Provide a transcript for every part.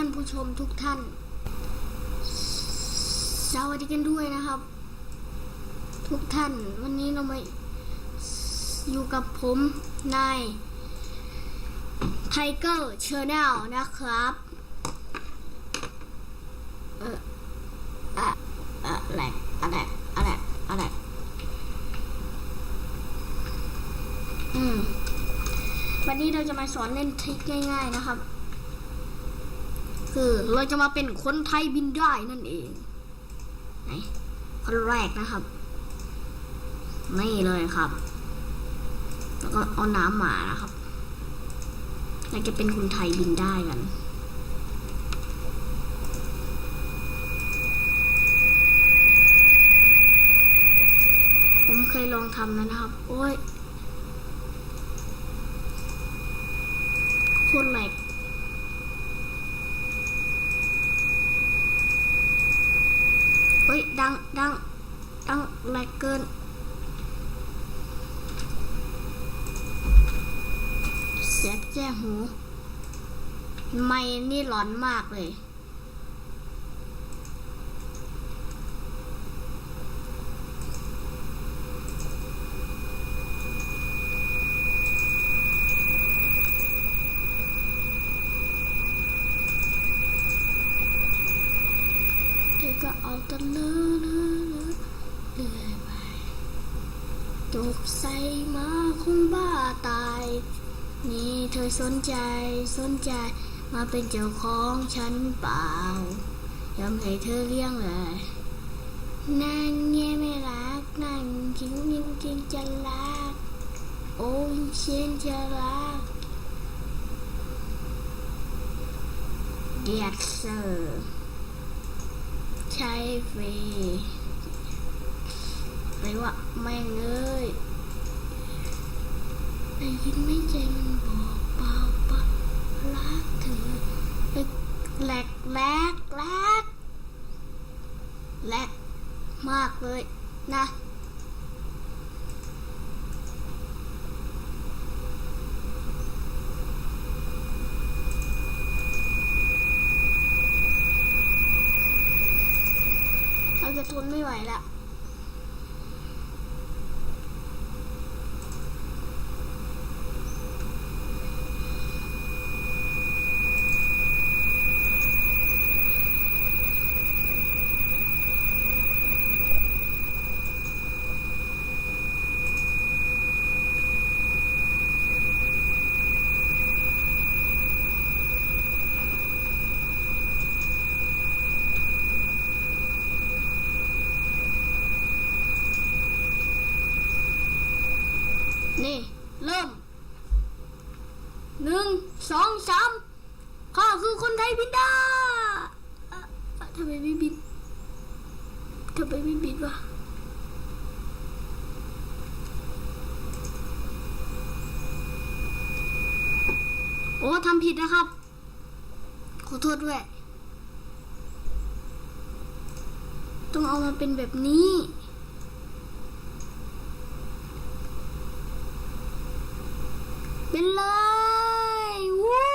ท่านผู้ชมทุกท่าน สวัสดีกันด้วยนะครับ ทุกท่านวันนี้เรามาอยู่กับผมนายไทเกอร์เชอร์แนลนะครับเอออะอะไรอะไรอะไรอะไรอืมวันนี้เราจะมาสอนเล่นทริคง่าย ๆ นะครับ คือเราจะมาเป็นคนไทยบินได้นั่นเองไหนคนแรกนะครับ นี่เลยครับ แล้วก็เอาน้ำหมานะครับเราจะเป็นคนไทยบินได้กันผมเคยลองทำนะครับ โอ้ยโคตรแหลก เฮ้ยดังต้องแหลกเกินเสียบแจ้หู ไม่นี่ร้อนมากเลย ก็เอาแตะเลื่อเรื่อยไปตกใส่มาคงบ้าตาย นี่เธอสนใจสนใจมาเป็นเจ้าของฉันเปล่ายอมให้เธอเลี้ยงเลยนั่งเงี้ยไม่รักนั่งจริงจริงจริงจะรักโอ้ยเช่นจะรักเดียดเซอร์ ใช้ฟรีอะไรวะไม่เงยได้ยินไม่ใจมันบอกเปล่าปะรักเธอเอ้ยแหลกแหลกแหลกแหลกมากเลยนะ เราจะ ทนไม่ไหวละ นี่ เริ่มหนึ่ง สองสามข้าคือคนไทยบินได้เอ่อเอ่อทำไมไม่บินทำไมไม่บินวะโอ้ทำผิดนะครับ ขอโทษด้วย ต้องเอามาเป็นแบบนี้เป็นเลยวู้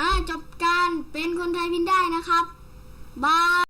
อ่า จบการเป็นคนไทยพินได้นะครับ บาย